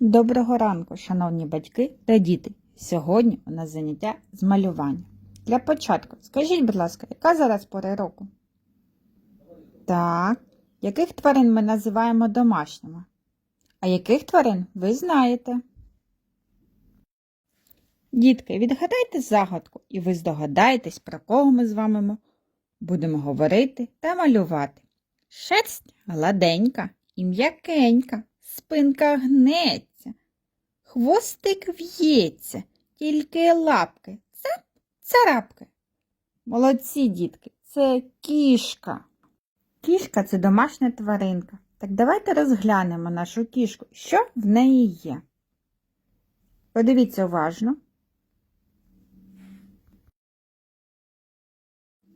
Доброго ранку, шановні батьки та діти. Сьогодні у нас заняття з малювання. Для початку, скажіть, будь ласка, яка зараз пора року? Так. Яких тварин ми називаємо домашніми? А яких тварин ви знаєте? Дітки, відгадайте загадку, і ви здогадаєтесь, про кого ми з вами будемо говорити та малювати. Шерсть гладенька і м'якенька, спинка гнеться, хвостик в'ється, тільки лапки цап царапки. Молодці, дітки, це кішка. Кішка це домашня тваринка. Так давайте розглянемо нашу кішку, що в неї є. Подивіться уважно.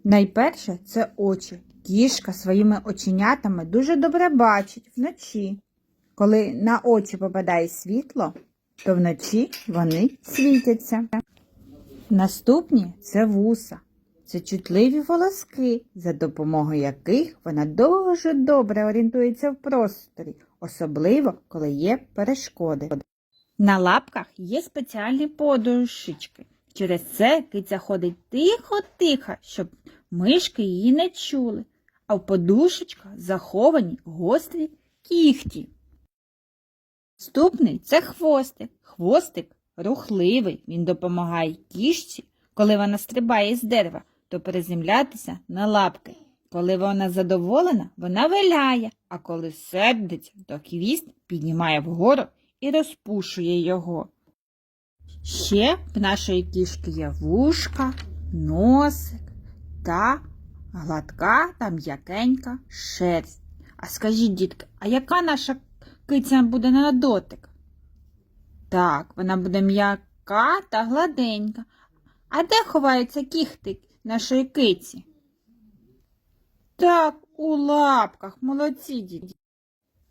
Найперше це очі. Кішка своїми оченятами дуже добре бачить вночі. Коли на очі попадає світло, то вночі вони світяться. Наступні це вуса. Це чутливі волоски, за допомогою яких вона дуже добре орієнтується в просторі, особливо коли є перешкоди. На лапках є спеціальні подушечки. Через це киця ходить тихо-тихо, щоб мишки її не чули, а в подушечках заховані гострі кіхті. Наступний це хвостик. Хвостик рухливий, він допомагає кішці, коли вона стрибає з дерева, то приземлятися на лапки. Коли вона задоволена, вона виляє, а коли сердиться, то хвіст піднімає вгору і розпушує його. Ще в нашої кішки є вушка, носик та гладка та м'якенька шерсть. А скажіть, дітки, а яка наша киця буде на дотик? Так, вона буде м'яка та гладенька. А де ховаються кіхти нашої киці? Так, у лапках, молодці діти.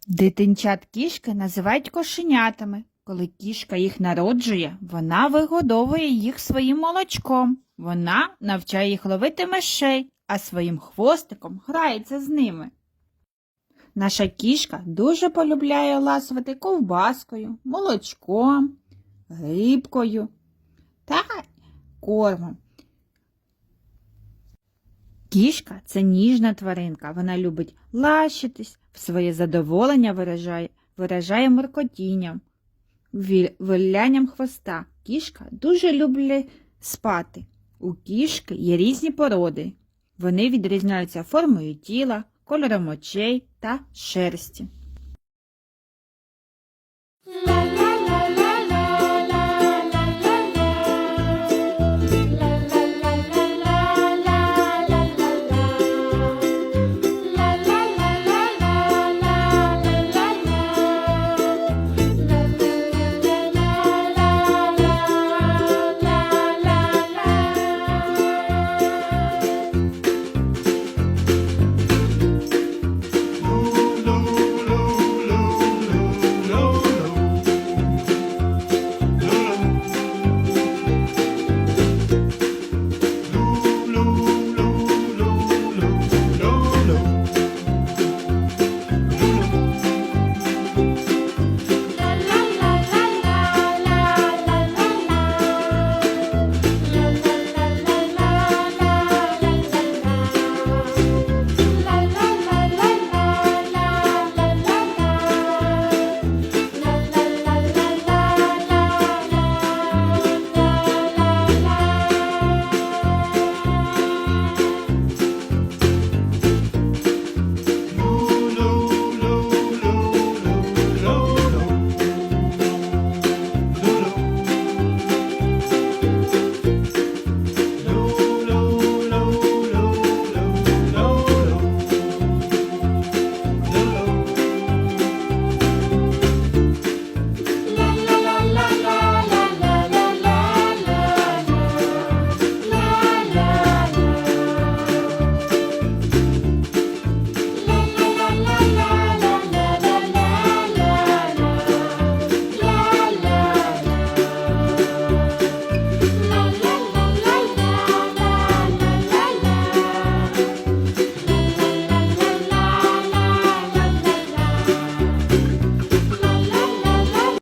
Дитинчат кішки називають кошенятами. Коли кішка їх народжує, вона вигодовує їх своїм молочком. Вона навчає їх ловити мишей, а своїм хвостиком грається з ними. Наша кішка дуже полюбляє ласувати ковбаскою, молочком, грибкою та кормом. Кішка це ніжна тваринка. Вона любить лащитись, в своє задоволення виражає, виражає моркотінням, вилянням хвоста. Кішка дуже люблять спати. У кішки є різні породи. Вони відрізняються формою тіла, кольором очей та шерсті.